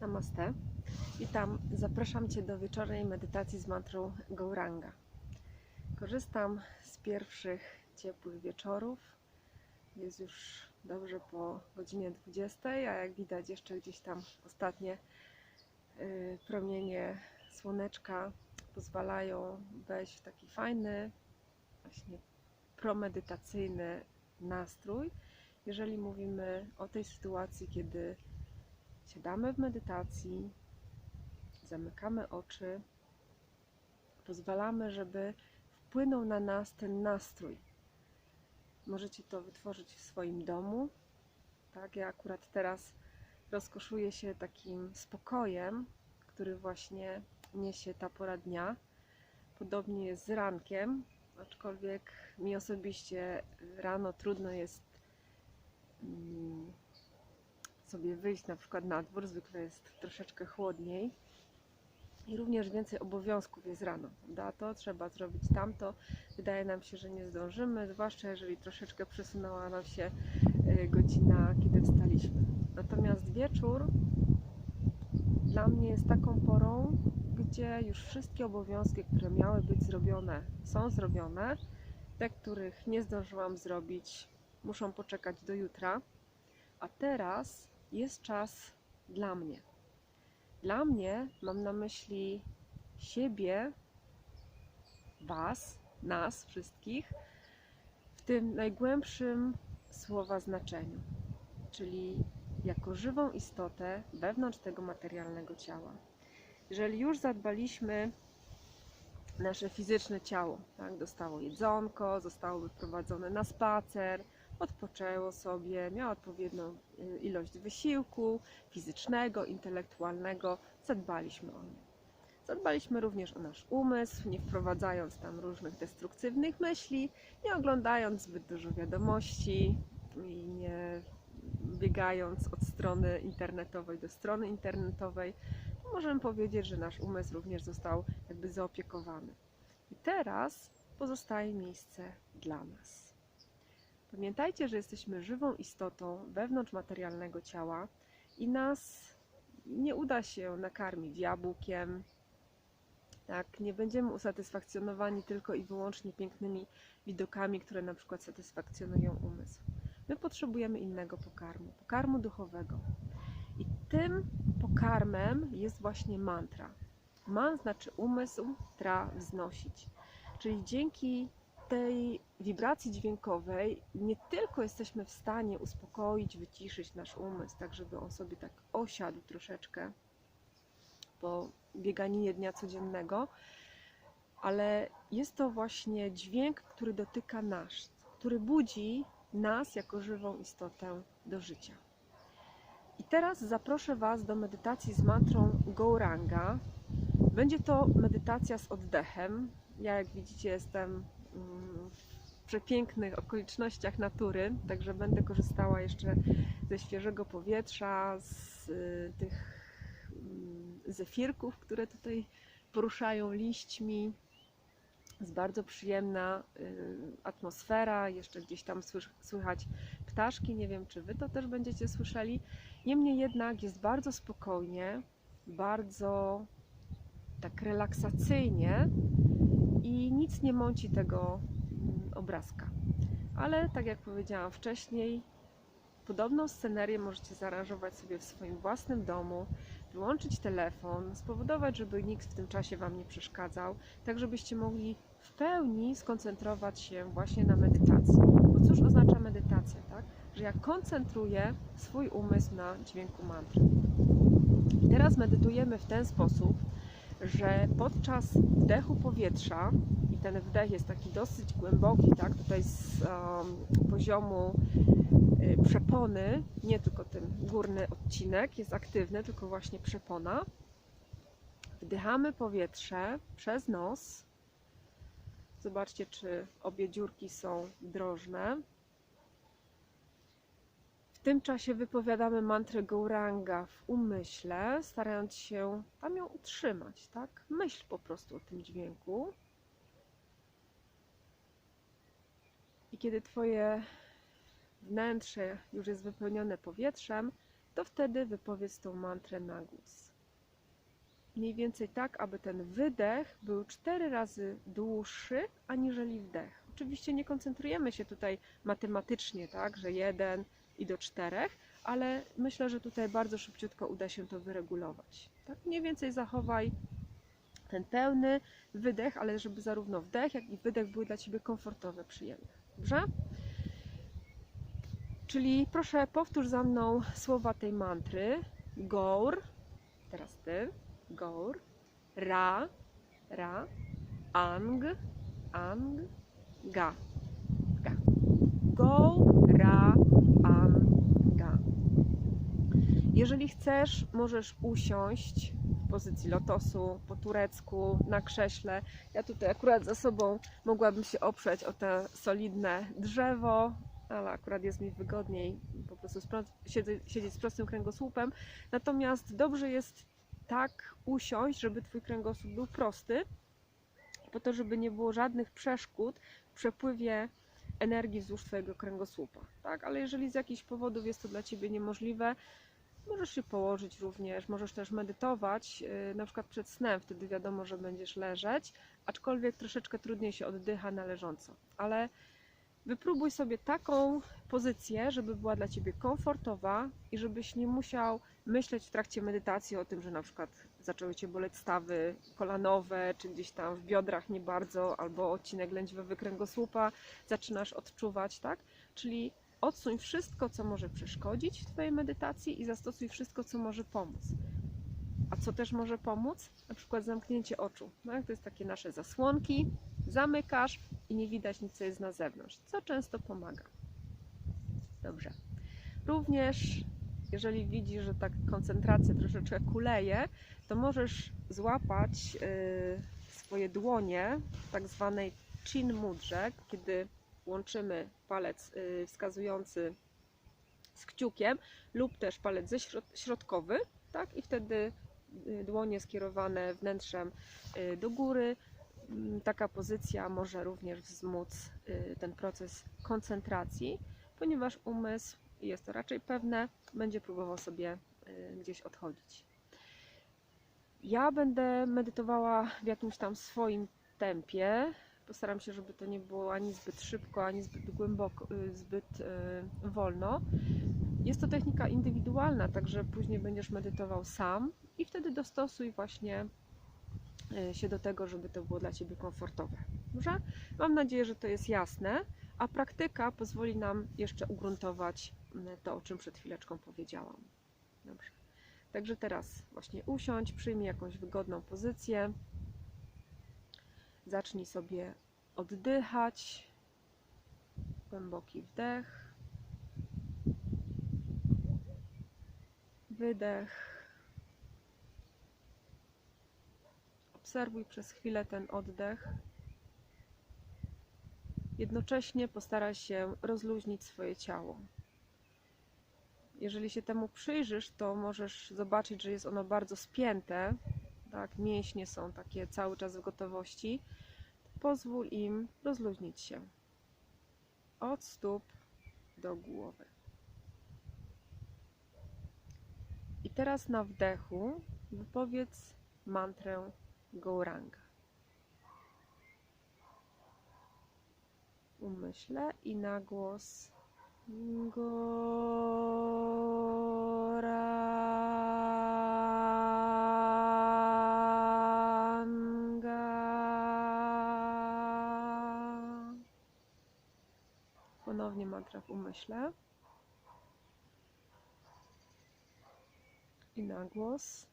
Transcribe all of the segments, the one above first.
Namaste. Witam. Zapraszam Cię do wieczornej medytacji z mantrą Gauranga. Korzystam z pierwszych ciepłych wieczorów. Jest już dobrze po godzinie 20, a jak widać jeszcze gdzieś tam ostatnie y, promienie słoneczka pozwalają wejść w taki fajny, właśnie promedytacyjny nastrój. Jeżeli mówimy o tej sytuacji, kiedy siadamy w medytacji, zamykamy oczy, pozwalamy, żeby wpłynął na nas ten nastrój. Możecie to wytworzyć w swoim domu. Tak, ja akurat teraz rozkoszuję się takim spokojem, który właśnie niesie ta pora dnia. Podobnie jest z rankiem, aczkolwiek mi osobiście rano trudno jest mm, sobie wyjść na przykład na dwór, zwykle jest troszeczkę chłodniej i również więcej obowiązków jest rano, prawda? To trzeba zrobić tamto. Wydaje nam się, że nie zdążymy, zwłaszcza jeżeli troszeczkę przesunęła nam się y, godzina, kiedy wstaliśmy. Natomiast wieczór dla mnie jest taką porą, gdzie już wszystkie obowiązki, które miały być zrobione, są zrobione. Te, których nie zdążyłam zrobić, muszą poczekać do jutra. A teraz jest czas dla mnie. Dla mnie mam na myśli siebie, Was, nas wszystkich w tym najgłębszym słowa znaczeniu, czyli jako żywą istotę wewnątrz tego materialnego ciała. Jeżeli już zadbaliśmy nasze fizyczne ciało, tak, dostało jedzonko, zostało wyprowadzone na spacer, odpoczęło sobie, miało odpowiednią y, ilość wysiłku fizycznego, intelektualnego, zadbaliśmy o nie. Zadbaliśmy również o nasz umysł, nie wprowadzając tam różnych destruktywnych myśli, nie oglądając zbyt dużo wiadomości i nie biegając od strony internetowej do strony internetowej. Możemy powiedzieć, że nasz umysł również został jakby zaopiekowany. I teraz pozostaje miejsce dla nas. Pamiętajcie, że jesteśmy żywą istotą wewnątrz materialnego ciała i nas nie uda się nakarmić jabłkiem. Tak, nie będziemy usatysfakcjonowani tylko i wyłącznie pięknymi widokami, które na przykład satysfakcjonują umysł. My potrzebujemy innego pokarmu, pokarmu duchowego. I tym pokarmem jest właśnie mantra. Man znaczy umysł, tra wznosić. Czyli dzięki tej wibracji dźwiękowej nie tylko jesteśmy w stanie uspokoić, wyciszyć nasz umysł, tak żeby on sobie tak osiadł troszeczkę po bieganinie dnia codziennego, ale jest to właśnie dźwięk, który dotyka nas, który budzi nas jako żywą istotę do życia. I teraz zaproszę Was do medytacji z mantrą Gouranga. Będzie to medytacja z oddechem. Ja, jak widzicie, jestem przepięknych okolicznościach natury, także będę korzystała jeszcze ze świeżego powietrza, z y, tych mm, zefirków, które tutaj poruszają liśćmi. Jest bardzo przyjemna y, atmosfera, jeszcze gdzieś tam słychać ptaszki, nie wiem czy Wy to też będziecie słyszeli. Niemniej jednak jest bardzo spokojnie, bardzo tak relaksacyjnie nic nie mąci tego mm, obrazka. Ale tak jak powiedziałam wcześniej, podobną scenerię możecie zaaranżować sobie w swoim własnym domu, wyłączyć telefon, spowodować, żeby nikt w tym czasie Wam nie przeszkadzał, tak żebyście mogli w pełni skoncentrować się właśnie na medytacji. Bo cóż oznacza medytacja, tak? Że ja koncentruję swój umysł na dźwięku mantry. I teraz medytujemy w ten sposób, że podczas wdechu powietrza, ten wdech jest taki dosyć głęboki, tak, tutaj z um, poziomu y, przepony, nie tylko ten górny odcinek jest aktywny, tylko właśnie przepona. Wdychamy powietrze przez nos. Zobaczcie, czy obie dziurki są drożne. W tym czasie wypowiadamy mantrę Gauranga w umyśle, starając się tam ją utrzymać, tak? Myśl po prostu o tym dźwięku. I kiedy Twoje wnętrze już jest wypełnione powietrzem, to wtedy wypowiedz tą mantrę na głos. Mniej więcej tak, aby ten wydech był cztery razy dłuższy aniżeli wdech. Oczywiście nie koncentrujemy się tutaj matematycznie, tak, że jeden i do czterech, ale myślę, że tutaj bardzo szybciutko uda się to wyregulować. Tak? Mniej więcej zachowaj ten pełny wydech, ale żeby zarówno wdech, jak i wydech były dla Ciebie komfortowe, przyjemne. Dobrze? Czyli proszę powtórz za mną słowa tej mantry. Gaur, teraz Ty, Gaur, Ra, Ra, Ang, Ang, Ga, Ga. Go, Ra, Ang, Ga. Jeżeli chcesz, możesz usiąść pozycji lotosu, po turecku, na krześle. Ja tutaj akurat za sobą mogłabym się oprzeć o te solidne drzewo, ale akurat jest mi wygodniej po prostu siedzieć z prostym kręgosłupem. Natomiast dobrze jest tak usiąść, żeby Twój kręgosłup był prosty, po to, żeby nie było żadnych przeszkód w przepływie energii wzdłuż Twojego kręgosłupa. Tak? Ale jeżeli z jakichś powodów jest to dla Ciebie niemożliwe, możesz się położyć również, możesz też medytować, yy, na przykład przed snem, wtedy wiadomo, że będziesz leżeć, aczkolwiek troszeczkę trudniej się oddycha na leżąco. Ale wypróbuj sobie taką pozycję, żeby była dla Ciebie komfortowa i żebyś nie musiał myśleć w trakcie medytacji o tym, że na przykład zaczęły Cię boleć stawy kolanowe, czy gdzieś tam w biodrach nie bardzo, albo odcinek lędźwiowy kręgosłupa zaczynasz odczuwać, tak? Czyli odsuń wszystko, co może przeszkodzić w Twojej medytacji i zastosuj wszystko, co może pomóc. A co też może pomóc? Na przykład zamknięcie oczu. No, jak to jest takie nasze zasłonki, zamykasz i nie widać nic, co jest na zewnątrz, co często pomaga. Dobrze. Również, jeżeli widzisz, że tak koncentracja troszeczkę kuleje, to możesz złapać y, swoje dłonie w tak zwanej chin mudrze, kiedy łączymy palec y, wskazujący z kciukiem lub też palec ze środ- środkowy, tak? I wtedy y, dłonie skierowane wnętrzem y, do góry. Mm, Taka pozycja może również wzmóc ten proces koncentracji, ponieważ umysł, jest to raczej pewne, będzie próbował sobie gdzieś odchodzić. Ja będę medytowała w jakimś tam swoim tempie. Postaram się, żeby to nie było ani zbyt szybko, ani zbyt głęboko, y, zbyt y, wolno. Jest to technika indywidualna, także później będziesz medytował sam i wtedy dostosuj właśnie y, się do tego, żeby to było dla Ciebie komfortowe. Dobrze? Mam nadzieję, że to jest jasne, a praktyka pozwoli nam jeszcze ugruntować y, to, o czym przed chwileczką powiedziałam. Dobrze. Także teraz właśnie usiądź, przyjmij jakąś wygodną pozycję. Zacznij sobie oddychać. Głęboki wdech. Wydech. Obserwuj przez chwilę ten oddech. Jednocześnie postaraj się rozluźnić swoje ciało. Jeżeli się temu przyjrzysz, to możesz zobaczyć, że jest ono bardzo spięte. Tak, mięśnie są takie cały czas w gotowości. Pozwól im rozluźnić się od stóp do głowy. I teraz na wdechu wypowiedz mantrę Gauranga. Umyślę i na głos Goranga. Ponownie mantra w umyśle. I na głos.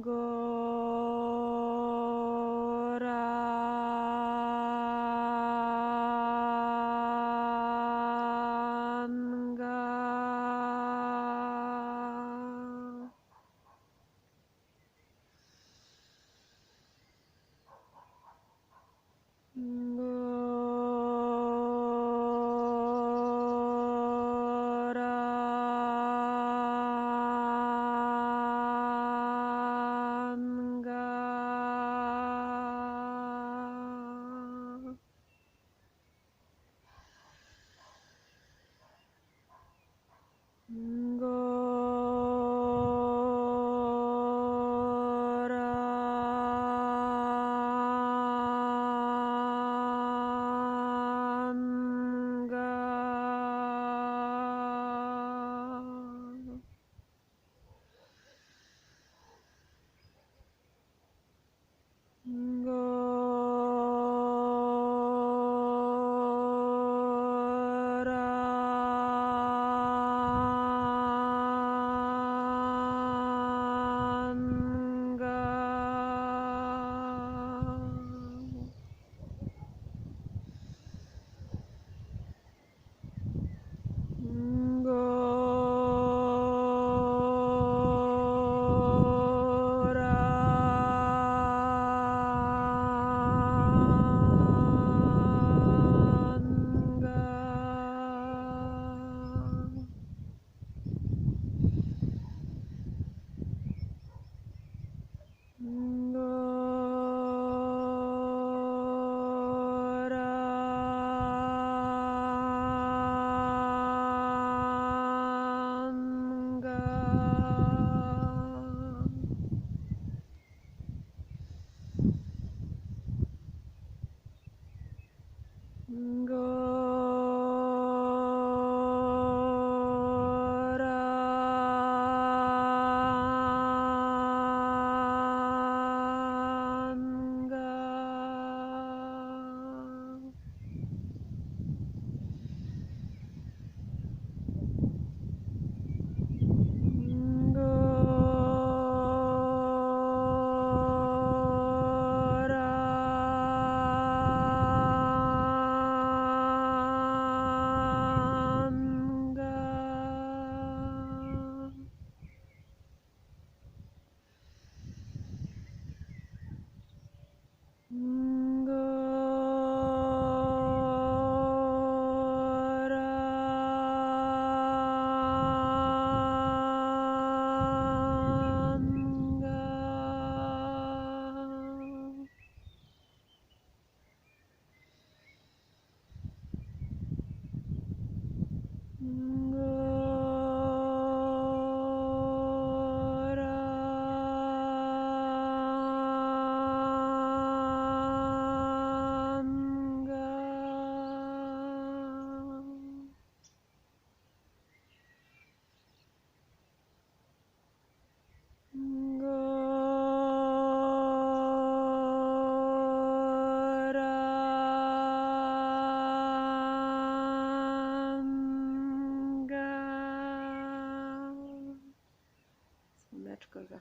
Goranga.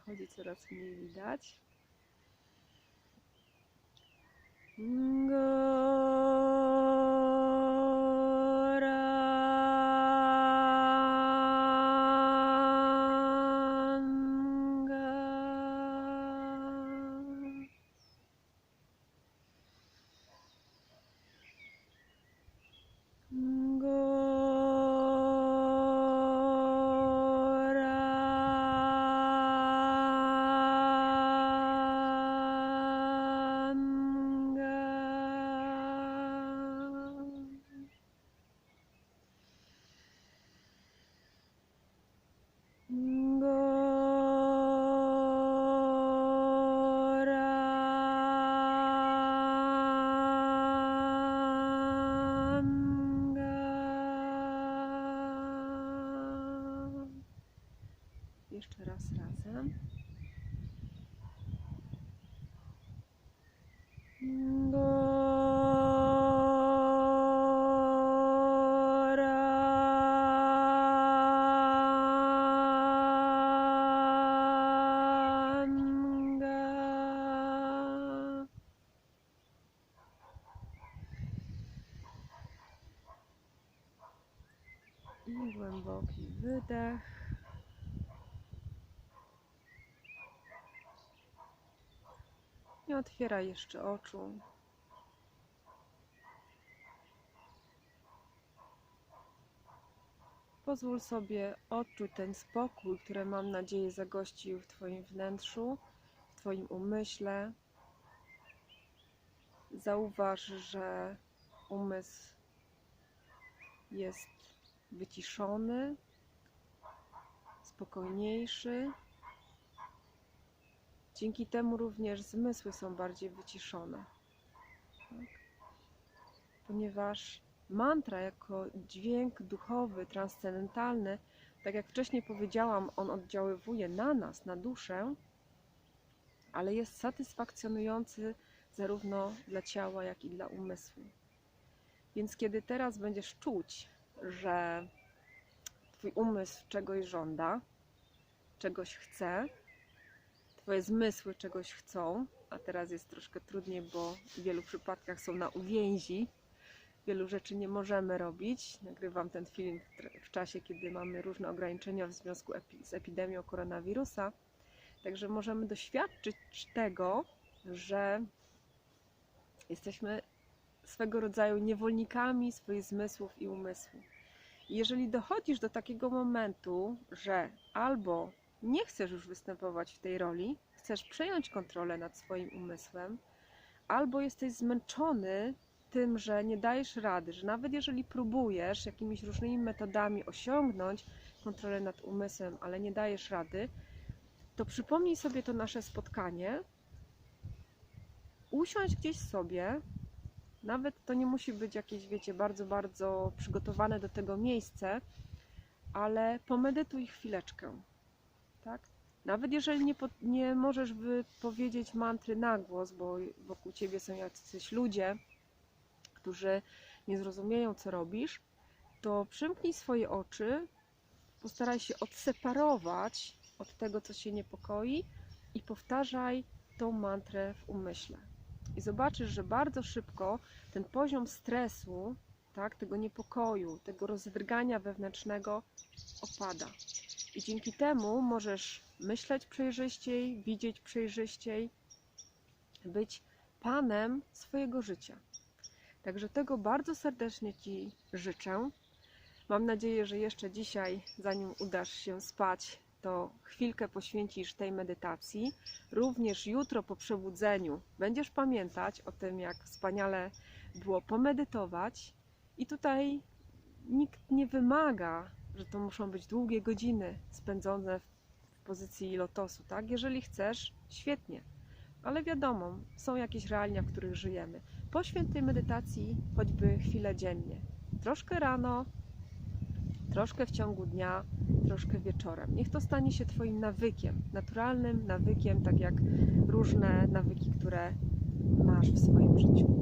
Słoneczko zachodzi coraz mniej widać. Goranga. welcome. Nie otwieraj jeszcze oczu. Pozwól sobie odczuć ten spokój, który mam nadzieję zagościł w Twoim wnętrzu, w Twoim umyśle. Zauważ, że umysł jest wyciszony, spokojniejszy. Dzięki temu również zmysły są bardziej wyciszone. Tak? Ponieważ mantra jako dźwięk duchowy, transcendentalny, tak jak wcześniej powiedziałam, on oddziaływuje na nas, na duszę, ale jest satysfakcjonujący zarówno dla ciała, jak i dla umysłu. Więc kiedy teraz będziesz czuć, że Twój umysł czegoś żąda, czegoś chce, Twoje zmysły czegoś chcą, a teraz jest troszkę trudniej, bo w wielu przypadkach są na uwięzi, wielu rzeczy nie możemy robić. Nagrywam ten film w, czasie, kiedy mamy różne ograniczenia w związku z epidemią koronawirusa. Także możemy doświadczyć tego, że jesteśmy swego rodzaju niewolnikami swoich zmysłów i umysłu. Jeżeli dochodzisz do takiego momentu, że albo nie chcesz już występować w tej roli, chcesz przejąć kontrolę nad swoim umysłem, albo jesteś zmęczony tym, że nie dajesz rady, że nawet jeżeli próbujesz jakimiś różnymi metodami osiągnąć kontrolę nad umysłem, ale nie dajesz rady, to przypomnij sobie to nasze spotkanie, usiądź gdzieś sobie, nawet to nie musi być jakieś, wiecie, bardzo, bardzo przygotowane do tego miejsce, ale pomedytuj chwileczkę? Nawet jeżeli nie, po, nie możesz wypowiedzieć mantry na głos, bo wokół ciebie są jacyś ludzie, którzy nie zrozumieją, co robisz, to przymknij swoje oczy, postaraj się odseparować od tego, co się niepokoi i powtarzaj tą mantrę w umyśle. I zobaczysz, że bardzo szybko ten poziom stresu, tak, tego niepokoju, tego rozwyrgania wewnętrznego opada. I dzięki temu możesz myśleć przejrzyściej, widzieć przejrzyściej, być panem swojego życia. Także tego bardzo serdecznie Ci życzę. Mam nadzieję, że jeszcze dzisiaj, zanim udasz się spać, to chwilkę poświęcisz tej medytacji. Również jutro po przebudzeniu będziesz pamiętać o tym, jak wspaniale było pomedytować. I tutaj nikt nie wymaga, że to muszą być długie godziny spędzone w pozycji lotosu, tak? Jeżeli chcesz, świetnie. Ale wiadomo, są jakieś realia, w których żyjemy. Poświęć tej medytacji choćby chwilę dziennie. Troszkę rano, troszkę w ciągu dnia, troszkę wieczorem. Niech to stanie się Twoim nawykiem, naturalnym nawykiem, tak jak różne nawyki, które masz w swoim życiu.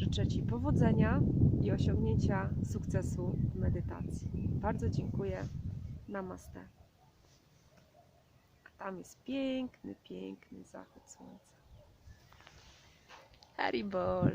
Życzę Ci powodzenia i osiągnięcia sukcesu w medytacji. Bardzo dziękuję. Namaste. A tam jest piękny, piękny zachód słońca. Haribol.